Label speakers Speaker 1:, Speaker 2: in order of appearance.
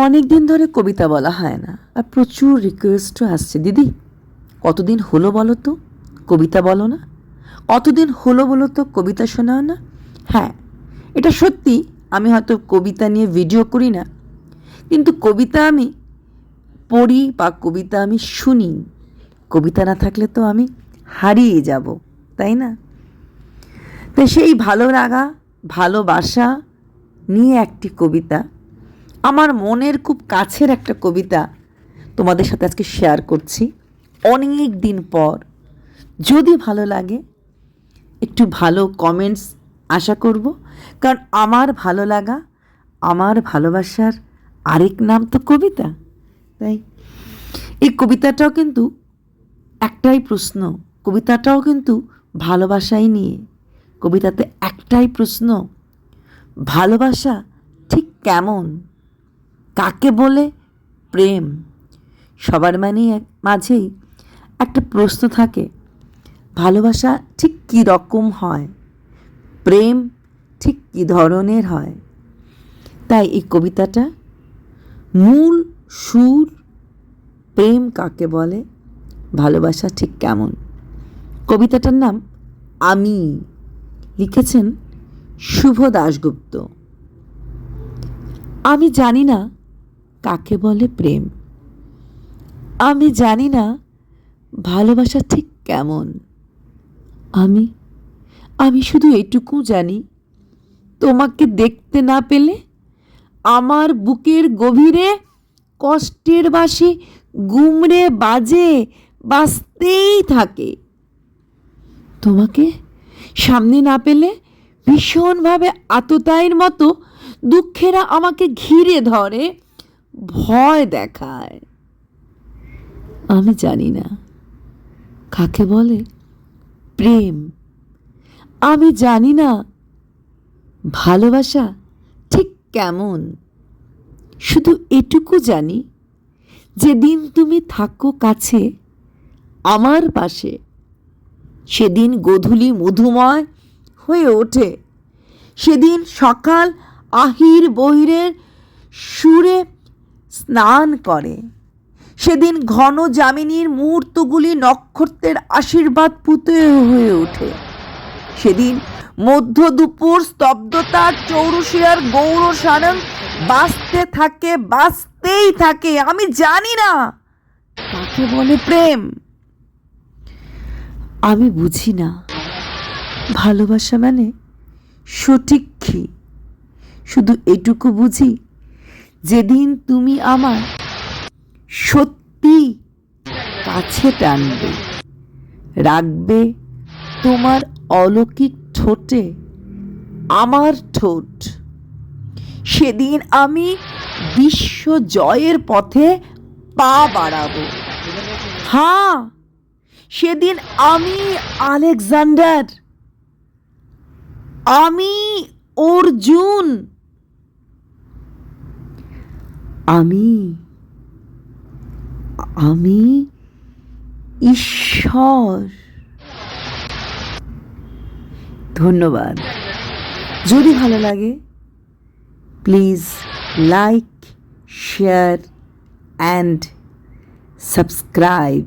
Speaker 1: অনেক দিন ধরে কবিতা বলা হয় না, আর প্রচুর রিকোয়েস্টও আসছে। দিদি, কতদিন হলো বলো তো? কবিতা বলো না। কতদিন হলো বলো তো? কবিতা শোনাও না। হ্যাঁ এটা সত্যি, আমি হয়তো কবিতা নিয়ে ভিডিও করি না, কিন্তু কবিতা আমি পড়ি বা কবিতা আমি শুনি। কবিতা না থাকলে তো আমি হারিয়ে যাব, তাই না? তো সেই ভালো লাগা, ভালোবাসা নিয়ে একটি কবিতা আমার মনের খুব কাছের একটা কবিতা তোমাদের সাথে আজকে শেয়ার করছি। অনেক দিন পর, যদি ভালো লাগে, একটু ভালো কমেন্টস আশা করব। কারণ আমার ভালো লাগা, আমার ভালোবাসার আরেক নাম তো কবিতা, তাই? এই কবিতাটাও কিন্তু একটাই প্রশ্ন, কবিতাটাও কিন্তু ভালোবাসাই নিয়ে। কবিতাতে একটাই প্রশ্ন, ভালোবাসা ঠিক কেমন? কাকে বলে? প্রেম। সবার মানেই মাঝেই একটা প্রশ্ন থাকে, ভালোবাসা ঠিক কী রকম হয়? প্রেম ঠিক কী ধরনের হয়? তাই এই কবিতাটা মূল সুর প্রেম কাকে বলে? ভালোবাসা ঠিক কেমন? কবিতাটার নাম আমি। লিখেছেন শুভ দাশগুপ্ত। আমি জানি না কাকে বলে প্রেম? আমি জানি না ভালোবাসা ঠিক কেমন। আমি আমি শুধু এটুকু জানি, তোমাকে দেখতে না পেলে আমার বুকের গভীরে কষ্টের বাসি গুমড়ে বাজে, বাজতেই থাকে। তোমাকে সামনে না পেলে ভীষণভাবে আততায়ীর মতো দুঃখেরা আমাকে ঘিরে ধরে। ভয় দেখায়। আমি জানি না। কাকে বলে? প্রেম। আমি জানি না। ভালোবাসা ঠিক কেমন? শুধু এটুকু জানি যেদিন তুমি থাকো কাছে, আমার পাশে। সেদিন গোধূলি মধুময় হয়ে ওঠে। সেদিন সকাল আহির বহিরের সুরে স্নান করে। সেদিন ঘন যামিনীর মুহূর্তগুলি নক্ষত্রের আশীর্বাদ পুতে হয়ে ওঠে। সেদিন মধ্য দুপুর স্তব্ধতার চৌরসিয়ার গৌর সারং বাঁচতে থাকে, বাঁচতেই থাকে, আমি জানি না। কাকে বলে প্রেম? আমি বুঝি না। ভালোবাসা মানে সঠিক কি? শুধু এটুকু বুঝি যেদিন তুমি আমার সত্যি কাছে টানবে, রাখবে তোমার অলৌকিক ঠোঁটে, আমার ঠোঁট। সেদিন আমি বিশ্ব জয়ের পথে পা বাড়াবো। হ্যাঁ সেদিন আমি আলেকজান্ডার, আমি অর্জুন। আমি আমি ঈশ্বর। ধন্যবাদ। যদি ভালো লাগে please like share and subscribe